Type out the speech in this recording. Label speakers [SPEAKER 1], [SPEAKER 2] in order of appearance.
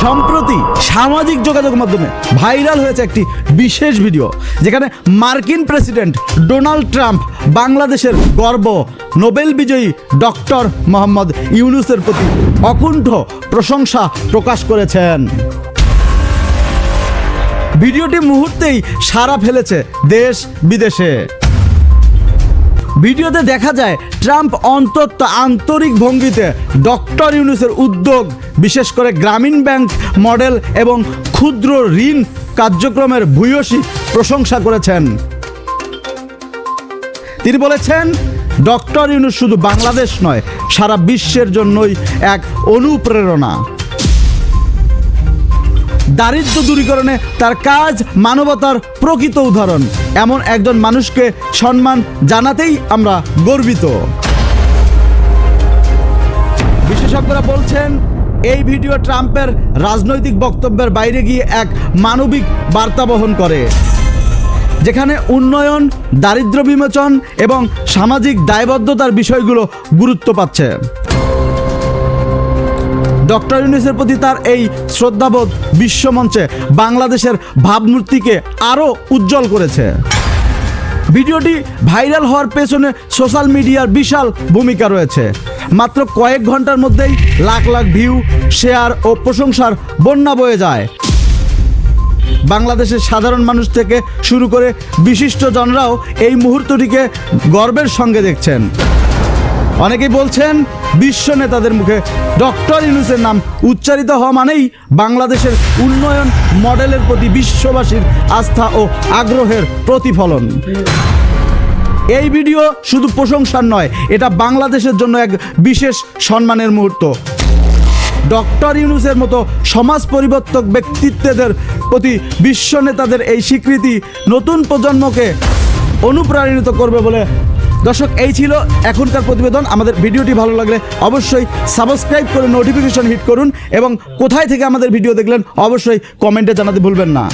[SPEAKER 1] সম্প্রতি সামাজিক যোগাযোগ মাধ্যমে ভাইরাল হয়েছে একটি বিশেষ ভিডিও, যেখানে মার্কিন প্রেসিডেন্ট ডোনাল্ড ট্রাম্প বাংলাদেশের গর্ব নোবেল বিজয়ী ডক্টর মোহাম্মদ ইউনুসের প্রতি অকুণ্ঠ প্রশংসা প্রকাশ করেছেন। ভিডিওটি মুহূর্তেই সারা ফেলেছে দেশ বিদেশে। ভিডিওতে দেখা যায় ট্রাম্প অন্তত আন্তরিক ভঙ্গিতে ডক্টর ইউনুসের উদ্যোগ, বিশেষ করে গ্রামীণ ব্যাংক মডেল এবং ক্ষুদ্র ঋণ কার্যক্রমের ভূয়সী প্রশংসা করেছেন। তিনি বলেছেন, ডক্টর ইউনুস শুধু বাংলাদেশ নয়, সারা বিশ্বের জন্যই এক অনুপ্রেরণা। দারিদ্র দূরীকরণে তার কাজ মানবতার প্রকৃত উদাহরণ। এমন একজন মানুষকে সম্মান জানাতেই আমরা গর্বিত। বিশেষজ্ঞরা বলছেন, এই ভিডিও ট্রাম্পের রাজনৈতিক বক্তব্যের বাইরে গিয়ে এক মানবিক বার্তা বহন করে, যেখানে উন্নয়ন দারিদ্র বিমোচন এবং সামাজিক দায়বদ্ধতার বিষয়গুলো গুরুত্ব পাচ্ছে। ডক্টর ইউনুসের প্রতি তার এই শ্রদ্ধাবোধ বিশ্বমঞ্চে বাংলাদেশের ভাবমূর্তিকে আরও উজ্জ্বল করেছে। ভিডিওটি ভাইরাল হওয়ার পেছনে সোশ্যাল মিডিয়ার বিশাল ভূমিকা রয়েছে। মাত্র কয়েক ঘণ্টার মধ্যেই লাখ লাখ ভিউ, শেয়ার ও প্রশংসার বন্যা বয়ে যায়। বাংলাদেশের সাধারণ মানুষ থেকে শুরু করে বিশিষ্ট জনরাও এই মুহূর্তটিকে গর্বের সঙ্গে দেখছেন। অনেকেই বলছেন, বিশ্ব নেতাদের মুখে ডক্টর ইউনুসের নাম উচ্চারিত হওয়া মানেই বাংলাদেশের উন্নয়ন মডেলের প্রতি বিশ্ববাসীর আস্থা ও আগ্রহের প্রতিফলন। এই ভিডিও শুধু প্রশংসার নয়, এটা বাংলাদেশের জন্য এক বিশেষ সম্মানের মুহূর্ত। ডক্টর ইউনুসের মতো সমাজ পরিবর্তক ব্যক্তিত্বদের প্রতি বিশ্ব নেতাদের এই স্বীকৃতি নতুন প্রজন্মকে অনুপ্রাণিত করবে বলে দর্শক, এই ছিল এখনকার প্রতিবেদন। আমাদের ভিডিওটি ভালো লাগলে অবশ্যই সাবস্ক্রাইব করে নোটিফিকেশন হিট করুন এবং কোথায় থেকে আমাদের ভিডিও দেখলেন অবশ্যই কমেন্টে জানাতে ভুলবেন না।